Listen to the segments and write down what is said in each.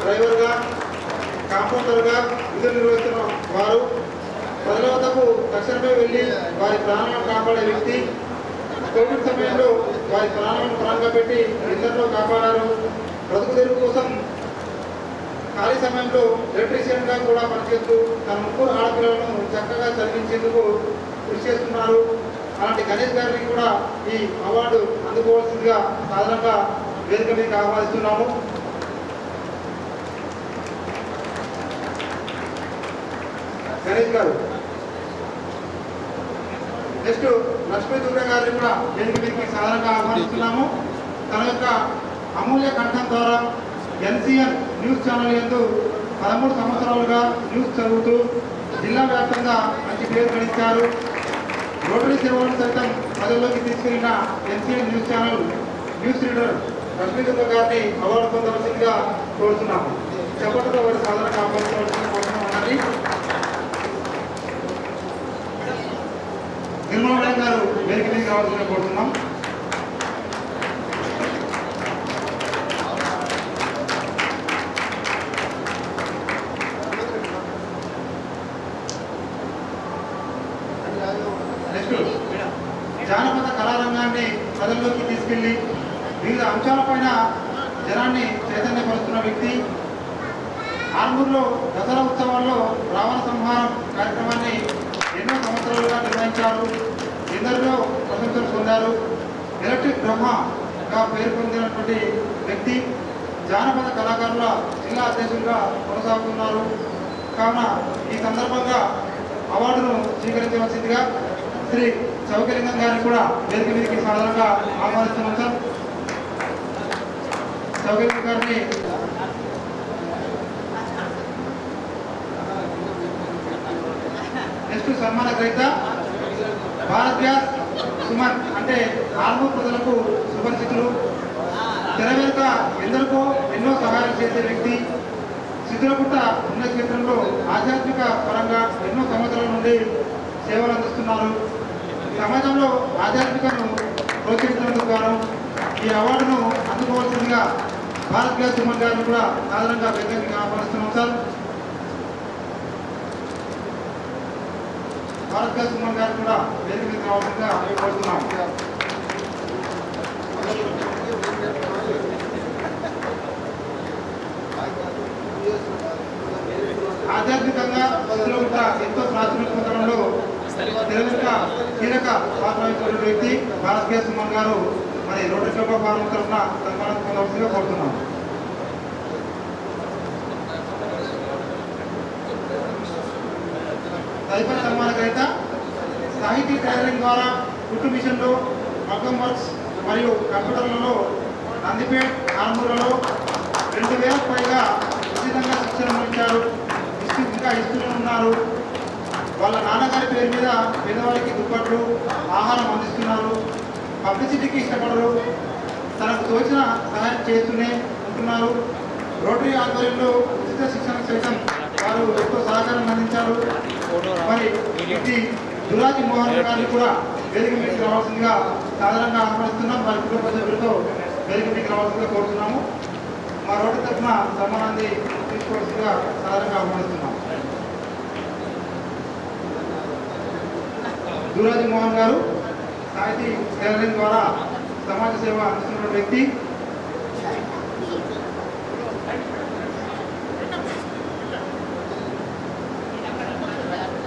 డ్రైవర్గా కాంపౌండర్గా విధులు నిర్వహిస్తున్న వారు ప్రజల వద్దకు తక్షణమే వెళ్ళి వారి ప్రాణాలను కాపాడే వ్యక్తి. కోవిడ్ సమయంలో వారి ప్రాణాలను ప్రాణంగా పెట్టి ఇద్దరిలో కాపాడారు. బ్రతుకు తెరువు కోసం ఖాళీ సమయంలో ఎలక్ట్రీషియన్గా కూడా పనిచేస్తూ తన ముగ్గురు ఆడపిల్లలను చక్కగా చదివించేందుకు కృషి చేస్తున్నారు. అలాంటి గణేష్ గారికి కూడా ఈ అవార్డు అందుకోవాల్సిందిగా సాధారణంగా వేదిక ఆహ్వానిస్తున్నాము. గణేష్ గారు నెక్స్ట్ లక్ష్మీ దుర్గ గారిని కూడా వేదిక మీదకి సాధారణంగా ఆహ్వానిస్తున్నాము. తన యొక్క అమూల్య కంఠం ద్వారా ఎన్సిఎన్ న్యూస్ ఛానల్ ఎందు పదమూడు సంవత్సరాలుగా న్యూస్ చదువుతూ జిల్లా వ్యాప్తంగా మంచి పేరు గడించారు రోటరీ సేవలను సైతం పదవిలోకి తీసుకెళ్ళిన NCN news channel news reader Lakshmi గారిని అవార్డు పొందవలసిందిగా కోరుతున్నాము. చెప్పడంతో వారి సాధారణంగా ఆహ్వానించవలసిందిగా కోరుతున్నామని నిర్మల గారు వేదిక మీద కావాల్సిన కోరుతున్నాం. అంశాలపైన జనాన్ని చైతన్యపరుస్తున్న వ్యక్తి. ఆర్మూర్లో దసరా ఉత్సవాల్లో రావణ సంహారం కార్యక్రమాన్ని ఎన్నో సంవత్సరాలుగా నిర్వహించారు. ఎందరిలో ప్రశంసలు పొందారు. ఎలక్ట్రిక్ బ్రహ్మగా పేరు పొందినటువంటి వ్యక్తి జానపద కళాకారుల జిల్లా అధ్యక్షులుగా కొనసాగుతున్నారు. కావున ఈ సందర్భంగా అవార్డును స్వీకరించవలసిందిగా శ్రీ చౌకలింగం గారిని కూడా వేదిక మీదకి సాధారణంగా ఆహ్వానిస్తున్నాం సార్. చౌకలింగం గారిని నెక్స్ట్ సన్మాన గ్రహీత భారత్ గ్యాస్ సుమన్. అంటే ఆల్మూర్ ప్రజలకు సుపరిచితులు. తెర వెనుక ఎందరికో ఎన్నో సహాయాలు చేసే వ్యక్తి. సిద్ధులపుట్ట పుణ్యక్షేత్రంలో ఆధ్యాత్మిక పరంగా ఎన్నో సంవత్సరాల నుండి సేవలు అందిస్తున్నారు. సమాజంలో ఆధ్యాత్మికను ప్రోత్సహించినందుకు గాను ఈ అవార్డును అందుకోవాల్సిందిగా భారత్ గ్యాస్ సుమన్ గారిని కూడా సాధారణంగా వేదికగా ఆహ్వానిస్తున్నాం సార్ భారత్ గ్యాస్ సుమన్ గారిని కూడా వేదిక మీద రావాల్సిందిగా కోరుతున్నాం ఆధ్యాత్మికంగా భక్తులు కూడా ఎంతో ప్రాచుర్యం పొందడంలో తెలుగుక కీలక పాత్ర వ్యక్తి భారత్ గ్యాస్ సుమన్ గారు. మరి రోడ్డు క్లబ్ ఆఫ్ ఫార్మర్స్ తరఫున సన్మానం పొందవలసిందిగా కోరుతున్నాం. తదుపరి సన్మాన గ్రహీత సాహితీ టైలరింగ్ ద్వారా కుట్టు మిషన్లు మగ్గం వర్క్స్ మరియు కంప్యూటర్లలో నందిపేట్ ఆర్మూర్లలో రెండు వేలకు పైగా ఉచితంగా శిక్షణ అందించారు. ఇంకా ఇస్తూనే ఉన్నారు. వాళ్ళ నాన్నగారి పేరు మీద పేదవారికి దుప్పట్లు ఆహారం అందిస్తున్నారు. పబ్లిసిటీకి ఇష్టపడరు. తనకు తోచిన సహాయం చేస్తూనే ఉంటున్నారు. రోటరీ ఆధ్వర్యంలో ఉచిత శిక్షణ సైతం వారు ఎంతో సహకారం అందించారు. మరి ఇది దురాజి మోహన్ గారిని కూడా వేదిక మీదకి రావాల్సిందిగా సాధారణంగా ఆహ్వానిస్తున్నాం. వారి కుటుంబ సభ్యులతో వేదిక మీదకి రావాల్సిందిగా కోరుతున్నాము. మా రోడ్డు తరఫున సమానాన్ని తీసుకోవాల్సిందిగా సాధారణంగా ఆహ్వానిస్తున్నాం. దురాజి మోహన్ గారు సాహితీ టైలరింగ్ ద్వారా సమాజ సేవ అందిస్తున్న వ్యక్తి.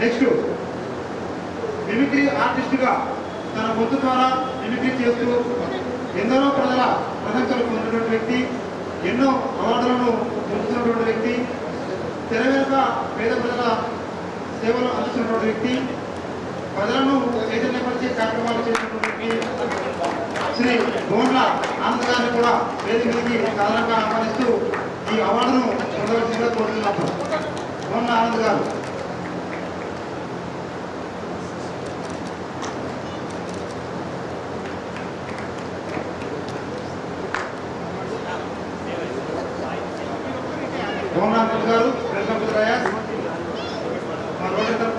నెక్స్ట్ మిమిక్రీ ఆర్టిస్టుగా తన గొంతు ద్వారా మిమిక్రీ చేస్తూ ఎందరో ప్రజల ప్రశంసలు పొందినటువంటి వ్యక్తి ఎన్నో అవార్డులను పొందుతున్నటువంటి వ్యక్తి తెర పేద ప్రజల సేవలు అందిస్తున్నటువంటి వ్యక్తి. ప్రజలను కార్యక్రమాలు చేసినటువంటి శ్రీ గోండ్ల ఆనందగారిని కూడా వేదిక మీదకి సాధారణంగా ఆహ్వానిస్తూ ఈ అవార్డును పొందవలసిందిగా కోరుతున్నాము. గోండ్ల ఆనంద్ గారు.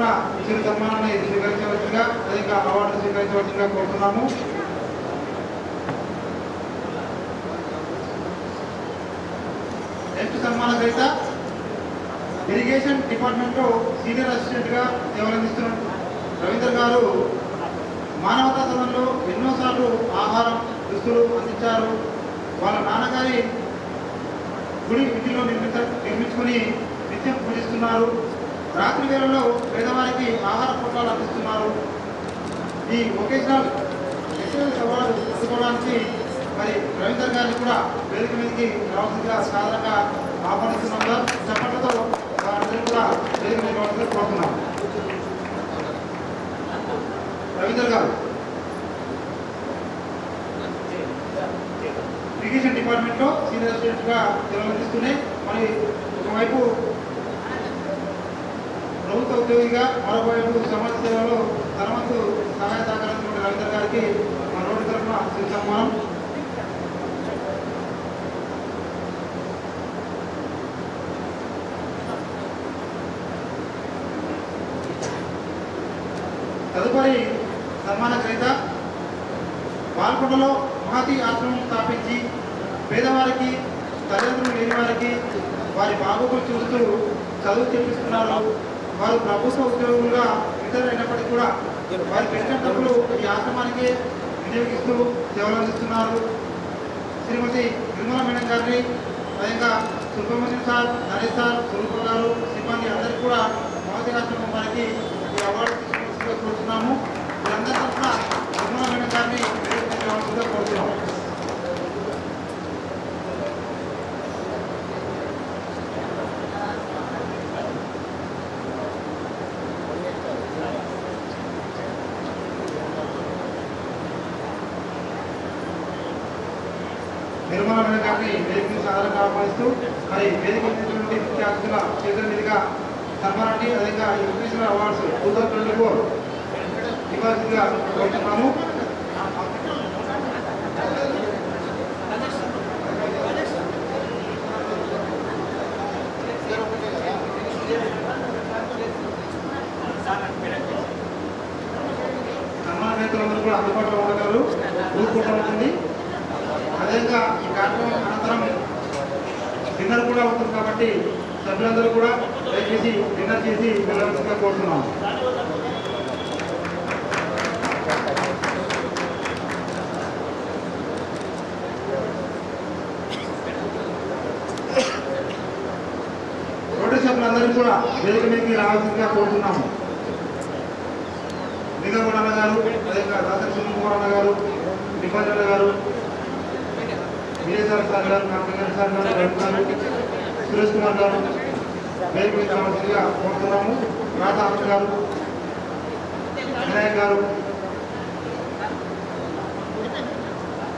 తరఫున ఇచ్చిన సన్మానాన్ని స్వీకరించవచ్చుగా అధిక అవార్డు స్వీకరించవచ్చుగా కోరుతున్నాము. నెక్స్ట్ సన్మాన గ్రహీత ఇరిగేషన్ డిపార్ట్మెంట్లో సీనియర్ అసిస్టెంట్గా సేవలందిస్తున్న రవీంద్ర గారు మానవతా సదనంలో ఎన్నోసార్లు ఆహారం దుస్తులు అందించారు. వాళ్ళ నాన్నగారి గుడి ఇంటిలో నిర్మిత నిర్మించుకొని నిత్యం పూజిస్తున్నారు. రాత్రి వేళలో పేదవారికి ఆహార పొట్లాలు అందిస్తున్నారు. ఈ వొకేషనల్ ఎక్సలెన్స్ అవార్డు తీసుకోవడానికి మరి రవీందర్ గారిని కూడా వేదిక మీదకి రావాల్సిందిగా సాధారణంగా ఆహ్వానిస్తున్నాం. సార్ చప్పట్లతో వారందరూ కూడా వేదిక మీద రావాల్సిందిగా కోరుతున్నాం. రవీందర్ గారు. ఇరిగేషన్ డిపార్ట్మెంట్లో సీనియర్ అసిస్టెంట్గా నిర్వహిస్తూనే మరి ఒకవైపు ప్రభుత్వ ఉద్యోగిగా మరోవైపు సమాజ సేవలో తన వంతు సహాయ సహకారం రవీందర్ గారికి మా రోడ్డు తరఫున శ్రీ సన్మానం తదుపరి సన్మాన గ్రహీత పాల్గొండలో మహతి ఆశ్రమం స్థాపించి పేదవారికి తల్లిదండ్రులు లేని వారికి వారి బాగోగులు చూస్తూ చదువు చెప్పిస్తున్నారు వారు ప్రభుత్వ ఉద్యోగులుగా అయినప్పటికీ కూడా వారి పెన్షన్ డబ్బులు ఈ ఆశ్రమానికి వినియోగిస్తూ సేవలు అందిస్తున్నారు శ్రీమతి నిర్మలా మేడం గారిని స్వయంగా సుబ్రహ్మణ్యం సార్ నరేష్ సార్ స్వరూప గారు సిబ్బంది అందరికీ కూడా మహతి ఆశ్రమం వారికి ఈ అవార్డు తీసుకుని కోరుతున్నాము వీరందరి తరఫున నిర్మలా మేడం గారిని వేదిక మీదకి రావాల్సిందిగా కోరుతున్నాము నిర్మల మేడం గారిని వేదిక మీద సాధారణంగా ఆహ్వానిస్తూ మరి వేదిక మీద నుండి ముఖ్య అతిథుల చేతుల మీదుగా సన్మానాన్ని అదేవిధంగా ఈ international awards two thousand twenty four ఇవ్వాల్సిందిగా కోరుతున్నాము సమానేతలందరూ కూడా అందుబాటులో ఉండగలరు గ్రూప్ ఉంటుంది అదేవిధంగా ఈ కార్యక్రమం అనంతరం డిన్నర్ కూడా ఉంటుంది కాబట్టి సభ్యులందరూ కూడా దయచేసి డిన్నర్ చేసి వెళ్ళవలసిందిగా కోరుతున్నాం రోడ్డు సభ్యులందరూ కూడా వేదిక మీదకి రావాల్సిందిగా కోరుతున్నాము. నిగమూడ అన్న గారు అదేవిధంగా దాసరి సునీల్ కుమార్ అన్న గారు నిబంధన గారు విజయసార్ సార్ గారు నాగర్ సార్ గారు సురేష్ కుమార్ గారు వేదిక కోరుతున్నాము. రాధా గారు వినాయక్ గారు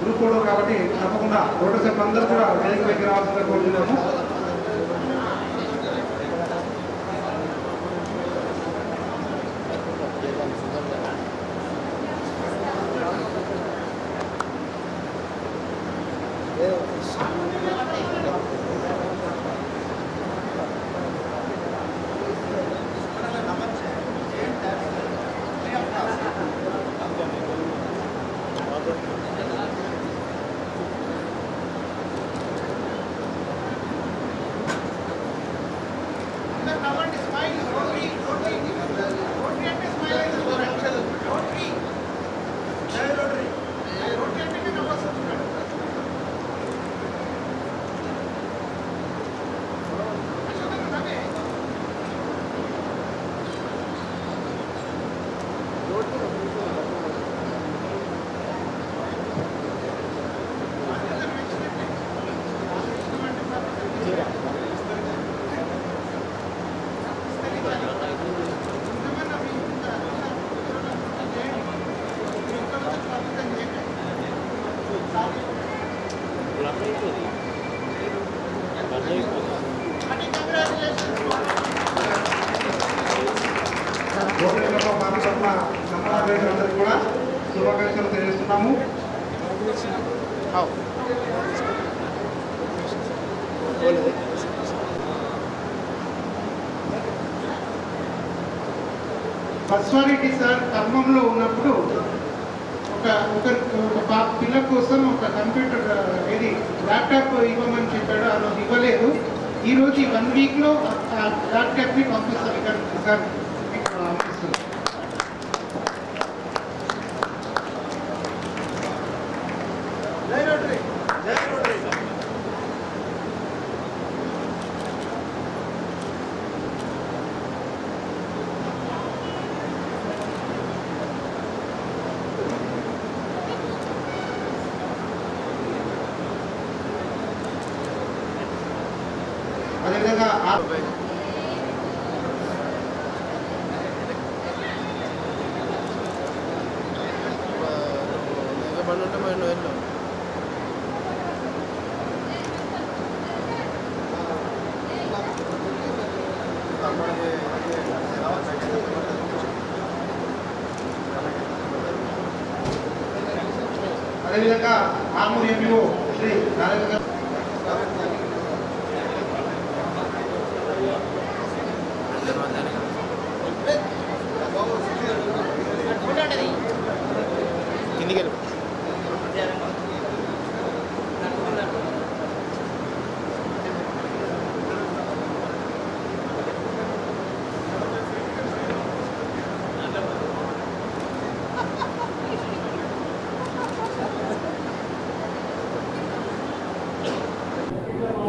గ్రూప్ కాబట్టి తప్పకుండా రోడ్డు సభ్యులు అందరూ కూడా వేదిక పైకి రావాల్సిందిగా కోరుతున్నాము. ఓటర్లతో పాటు తప్ప సమావేశాలందరికీ కూడా శుభాకాంక్షలు తెలియజేస్తున్నాము పర్సనాలిటీ సార్ ధర్మంలో ఉన్నప్పుడు ఒక ఒక పిల్ల కోసం ఒక కంప్యూటర్ ఇది ల్యాప్టాప్ ఇవ్వమని చెప్పాడు. ఆ రోజు ఇవ్వలేదు. ఈ రోజు ఈ వన్ వీక్లో ల్యాప్టాప్ని పంపిస్తాం ఇక్కడ సార్ అదేవిధంగా ఆ- అదేవిధంగా ఆర్మూర్ ఎంపీఓ శ్రీ నారాయణ గారు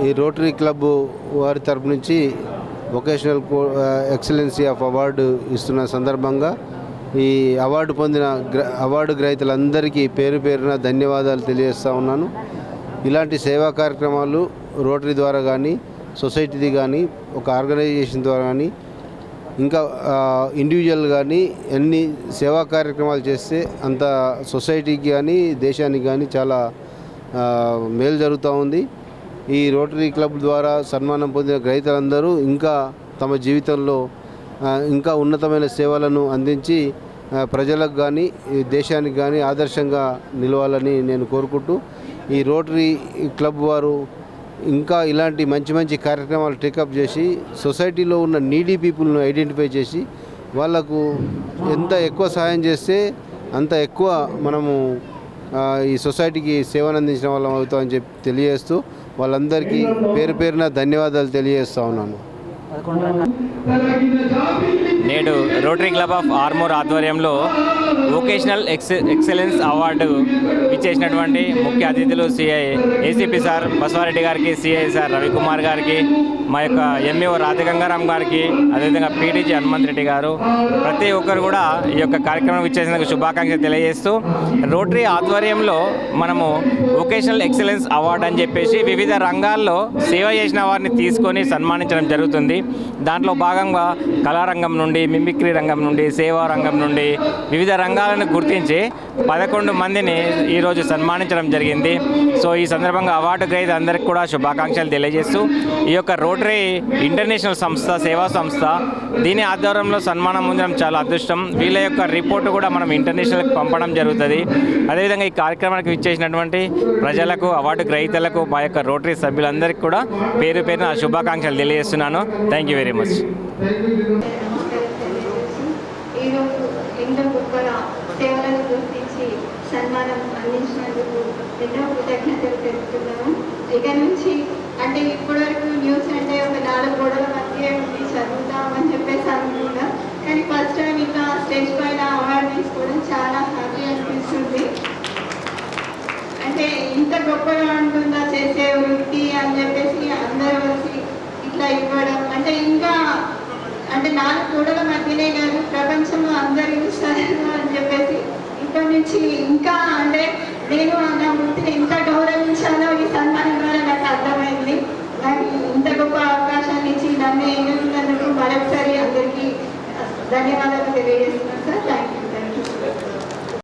ఈ రోటరీ క్లబ్ వారి తరపు నుంచి vocational co- excellency of award ఇస్తున్న సందర్భంగా ఈ అవార్డు పొందిన గ్ర అవార్డు గ్రహీతలందరికీ పేరు పేరున ధన్యవాదాలు తెలియజేస్తూ ఉన్నాను. ఇలాంటి సేవా కార్యక్రమాలు రోటరీ ద్వారా కానీ సొసైటీది కానీ ఒక ఆర్గనైజేషన్ ద్వారా కానీ ఇంకా ఇండివిజువల్ కానీ ఎన్ని సేవా కార్యక్రమాలు చేస్తే అంత సొసైటీకి కానీ దేశానికి కానీ చాలా మేలు జరుగుతూ ఉంది. ఈ రోటరీ క్లబ్ ద్వారా సన్మానం పొందిన గ్రహీతలందరూ ఇంకా తమ జీవితంలో ఇంకా ఉన్నతమైన సేవలను అందించి ప్రజలకు కానీ దేశానికి కానీ ఆదర్శంగా నిలవాలని నేను కోరుకుంటూ ఈ రోటరీ క్లబ్ వారు ఇంకా ఇలాంటి మంచి మంచి కార్యక్రమాలు టేకప్ చేసి సొసైటీలో ఉన్న నీడీ పీపుల్ను ఐడెంటిఫై చేసి వాళ్ళకు ఎంత ఎక్కువ సహాయం చేస్తే అంత ఎక్కువ మనము ఈ సొసైటీకి సేవను అందించిన వాళ్ళం అవుతామని చెప్పి తెలియజేస్తూ వాళ్ళందరికీ పేరు పేరున ధన్యవాదాలు తెలియజేస్తా ఉన్నాను. నేడు రోటరీ క్లబ్ ఆఫ్ ఆర్మూర్ ఆధ్వర్యంలో వొకేషనల్ ఎక్స్ ఎక్సలెన్స్ అవార్డు ఇచ్చేసినటువంటి ముఖ్య అతిథులు సిఐ ఏసీపీ సార్ బసవారెడ్డి గారికి సిఐ సార్ రవికుమార్ గారికి మా యొక్క ఎంఈఓ రాధగంగారాం గారికి అదేవిధంగా పీడీజీ హనుమంత్ రెడ్డి గారు ప్రతి ఒక్కరు కూడా ఈ యొక్క కార్యక్రమం ఇచ్చేసినందుకు శుభాకాంక్షలు తెలియజేస్తూ రోటరీ ఆధ్వర్యంలో మనము వొకేషనల్ ఎక్సలెన్స్ అవార్డు అని చెప్పేసి వివిధ రంగాల్లో సేవ చేసిన వారిని తీసుకొని సన్మానించడం జరుగుతుంది. దాంట్లో భాగంగా కళారంగం నుండి మిమిక్రీ రంగం నుండి సేవా రంగం నుండి వివిధ రంగాలను గుర్తించి పదకొండు మందిని ఈరోజు సన్మానించడం జరిగింది. సో ఈ సందర్భంగా అవార్డు గ్రహీత అందరికీ కూడా శుభాకాంక్షలు తెలియజేస్తూ ఈ యొక్క రోటరీ ఇంటర్నేషనల్ సంస్థ సేవా సంస్థ దీని ఆధ్వర్యంలో సన్మానం పొందడం చాలా అదృష్టం. వీళ్ళ యొక్క రిపోర్టు కూడా మనం ఇంటర్నేషనల్కి పంపడం జరుగుతుంది. అదేవిధంగా ఈ కార్యక్రమానికి ఇచ్చేసినటువంటి ప్రజలకు అవార్డు గ్రహీతలకు మా యొక్క రోటరీ సభ్యులందరికీ కూడా పేరు పేరున శుభాకాంక్షలు తెలియజేస్తున్నాను. థ్యాంక్ యూ వెరీ మచ్ ఈరోజు ఎంతో గొప్పగా సేవలను గుర్తించి సన్మానం అందించినందుకు ఎన్నో కృతజ్ఞతలు తెలుపుతున్నాము. ఇక నుంచి అంటే ఇప్పటివరకు న్యూస్ అంటే ఒక నాలుగు గోడల మధ్య ఉండి చదువుతామని చెప్పేసి అనుకున్నాం కానీ ఫస్ట్ టైం ఇట్లా స్టేజ్ పైన అవార్డు తీసుకోవడం చాలా హ్యాపీ అనిపిస్తుంది. అంటే ఇంత గొప్పగా ఉంటుందా చేసే వృత్తి అని చెప్పేసి అందరూ వచ్చి ఇట్లా ఇవ్వడం. అంటే ఇంకా అంటే నాలుగు గోడల మధ్యనే కాదు ప్రపంచంలో అందరూ చూస్తారు అని చెప్పేసి ఇప్పటి నుంచి ఇంకా అంటే నేను నా వృత్తిని ఎంత గౌరవించాలో ఈ సన్మానం ద్వారా నాకు అర్థమైంది. నాకు ఇంత గొప్ప అవకాశాన్ని ఇచ్చి నన్ను ఎన్నుకున్నందుకు మరొకసారి అందరికీ ధన్యవాదాలు తెలియజేస్తున్నాను సార్. Thank you